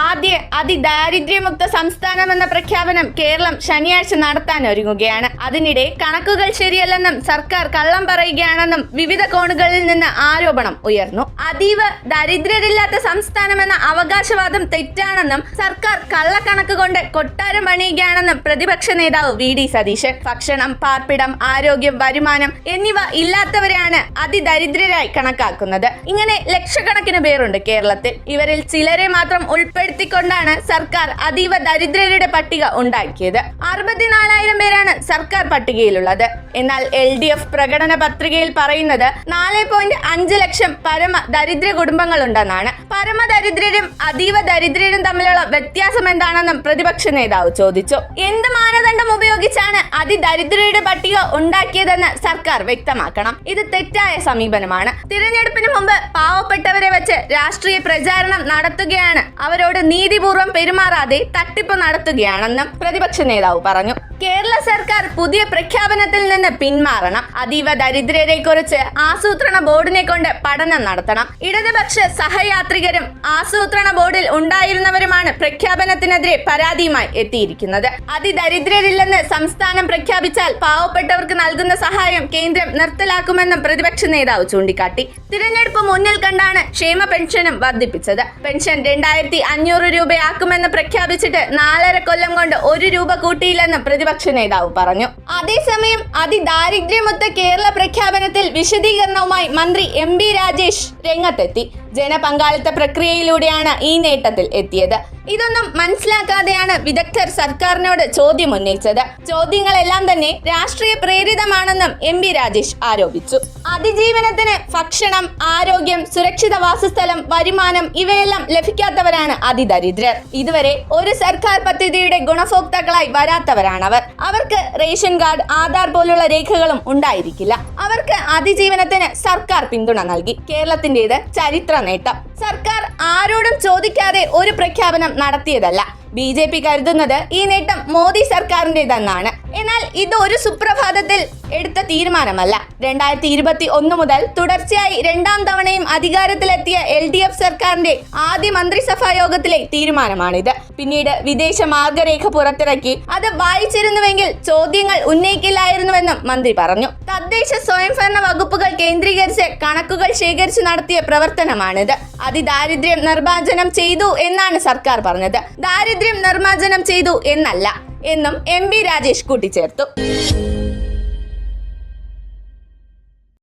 ആദ്യ അതിദാരിദ്ര്യമുക്ത സംസ്ഥാനം എന്ന പ്രഖ്യാപനം കേരളം ശനിയാഴ്ച നടത്താൻ ഒരുങ്ങുകയാണ്. അതിനിടെ കണക്കുകൾ ശരിയല്ലെന്നും സർക്കാർ കള്ളം പറയുകയാണെന്നും വിവിധ കോണുകളിൽ നിന്ന് ആരോപണം ഉയർന്നു. അതീവ ദരിദ്രരില്ലാത്ത സംസ്ഥാനം എന്ന അവകാശവാദം തെറ്റാണെന്നും സർക്കാർ കള്ളക്കണക്ക് കൊണ്ട് കൊട്ടാരം പണിയുകയാണെന്നും പ്രതിപക്ഷ നേതാവ് വി ഡി സതീശൻ. ഭക്ഷണം പാർപ്പിടം ആരോഗ്യം വരുമാനം എന്നിവ ഇല്ലാത്തവരെയാണ് അതിദരിദ്രരായി കണക്കാക്കുന്നത്. ഇങ്ങനെ ലക്ഷക്കണക്കിന് പേരുണ്ട് കേരളത്തിൽ. ഇവരിൽ ചിലരെ മാത്രം ഉൾപ്പെടുത്തിക്കൊണ്ടാണ് സർക്കാർ അതീവ ദരിദ്രരുടെ പട്ടിക ഉണ്ടാക്കിയത്. അറുപത്തിനാലായിരം പേരാണ് സർക്കാർ പട്ടികയിലുള്ളത്. എന്നാൽ എൽ ഡി എഫ് പ്രകടന പത്രികയിൽ പറയുന്നത് നാല് പോയിന്റ് അഞ്ച് ലക്ഷം പരമ ദരിദ്ര കുടുംബങ്ങളുണ്ടെന്നാണ്. പരമദരിദ്രരും അതീവ ദരിദ്രരും തമ്മിലുള്ള വ്യത്യാസം എന്താണെന്നും പ്രതിപക്ഷ നേതാവ് ചോദിച്ചു. എന്ത് മാനദണ്ഡം ഉപയോഗിച്ചാണ് അതിദരിദ്രരുടെ പട്ടിക ഉണ്ടാക്കിയതെന്ന് സർക്കാർ വ്യക്തമാക്കണം. ഇത് തെറ്റായ സമീപനമാണ്. തിരഞ്ഞെടുപ്പിന് മുമ്പ് പാവപ്പെട്ടവരെ വെച്ച് രാഷ്ട്രീയ പ്രചാരണം നടത്തുകയാണ് അവരോട് നീതിപൂർവം പെരുമാറാതെ തട്ടിപ്പ് നടത്തുകയാണെന്നും പ്രതിപക്ഷ നേതാവ് പറഞ്ഞു. കേരള സർക്കാർ പുതിയ പ്രഖ്യാപനത്തിൽ നിന്ന് പിന്മാറണം. അതീവ ദരിദ്രരെ കുറിച്ച് ആസൂത്രണ ബോർഡിനെ കൊണ്ട് പഠനം നടത്തണം. ഇടതുപക്ഷ സഹയാത്രികരും ആസൂത്രണ ബോർഡിൽ ഉണ്ടായിരുന്നവരുമാണ് പ്രഖ്യാപനത്തിനെതിരെ പരാതിയുമായി എത്തിയിരിക്കുന്നത്. അതിദരിദ്രരില്ലെന്ന് സംസ്ഥാനം പ്രഖ്യാപിച്ചാൽ പാവപ്പെട്ടവർക്ക് നൽകുന്ന സഹായം കേന്ദ്രം നിർത്തലാക്കുമെന്നും പ്രതിപക്ഷ നേതാവ് ചൂണ്ടിക്കാട്ടി. തിരഞ്ഞെടുപ്പ് മുന്നിൽ കണ്ടാണ് ക്ഷേമ പെൻഷനും വർദ്ധിപ്പിച്ചത്. പെൻഷൻ രണ്ടായിരത്തി അഞ്ഞൂറ് രൂപയാക്കുമെന്ന് പ്രഖ്യാപിച്ചിട്ട് നാലര കൊല്ലം കൊണ്ട് ഒരു രൂപ കൂട്ടിയില്ലെന്നും പ്രതിപക്ഷ നേതാവ് പറഞ്ഞു. അതേസമയം അതിദാരിദ്ര്യമൊത്ത കേരള പ്രഖ്യാപനത്തിൽ വിശദീകരണവുമായി മന്ത്രി എം ബി രാജേഷ്. രംഗത്തെത്തി. ജനപങ്കാളിത്ത പ്രക്രിയയിലൂടെയാണ് ഈ നേട്ടത്തിൽ എത്തിയത്. ഇതൊന്നും മനസ്സിലാക്കാതെയാണ് വിദഗ്ധർ സർക്കാരിനോട് ചോദ്യം ഉന്നയിച്ചത്. ചോദ്യങ്ങളെല്ലാം തന്നെ രാഷ്ട്രീയ പ്രേരിതമാണെന്നും എം ബി രാജേഷ് ആരോപിച്ചു. അതിജീവനത്തിന് ഭക്ഷണം ആരോഗ്യം സുരക്ഷിത വാസസ്ഥലം വരുമാനം ഇവയെല്ലാം ലഭിക്കാത്തവരാണ് അതിദരിദ്രർ. ഇതുവരെ ഒരു സർക്കാർ പദ്ധതിയുടെ ഗുണഭോക്താക്കളായി വരാത്തവരാണവർ. അവർക്ക് റേഷൻ കാർഡ് ആധാർ പോലുള്ള രേഖകളും ഉണ്ടായിരിക്കില്ല. അവർക്ക് അതിജീവനത്തിന് സർക്കാർ പിന്തുണ നൽകി. കേരളത്തിന്റേത് ചരിത്ര നേട്ടം. സർക്കാർ ആരോടും ചോദിക്കാതെ ഒരു പ്രഖ്യാപനം നടത്തിയതല്ല. ബി ജെ പി കരുതുന്നത് ഈ നേട്ടം മോദി സർക്കാരിന്റെതെന്നാണ് എന്നാൽ ഇത് ഒരു സുപ്രഭാതത്തിൽ എടുത്ത തീരുമാനമല്ല. രണ്ടായിരത്തി ഇരുപത്തി ഒന്ന് മുതൽ തുടർച്ചയായി രണ്ടാം തവണയും അധികാരത്തിലെത്തിയ എൽ ഡി എഫ് സർക്കാരിന്റെ ആദ്യ മന്ത്രിസഭാ യോഗത്തിലെ തീരുമാനമാണിത്. പിന്നീട് വിദേശ മാർഗരേഖ പുറത്തിറക്കി. അത് വായിച്ചിരുന്നുവെങ്കിൽ ചോദ്യങ്ങൾ ഉന്നയിക്കില്ലായിരുന്നുവെന്നും മന്ത്രി പറഞ്ഞു. തദ്ദേശ സ്വയംഭരണ വകുപ്പുകൾ കേന്ദ്രീകരിച്ച് കണക്കുകൾ ശേഖരിച്ച് നടത്തിയ പ്രവർത്തനമാണിത്. അതിദാരിദ്ര്യം നിർമ്മാർജനം ചെയ്തു എന്നാണ് സർക്കാർ പറഞ്ഞത്. ദാരിദ്ര്യം നിർമ്മാർജനം ചെയ്തു എന്നല്ല. എന്നും എം ബി രാജേഷ് കൂട്ടിച്ചേർത്തു.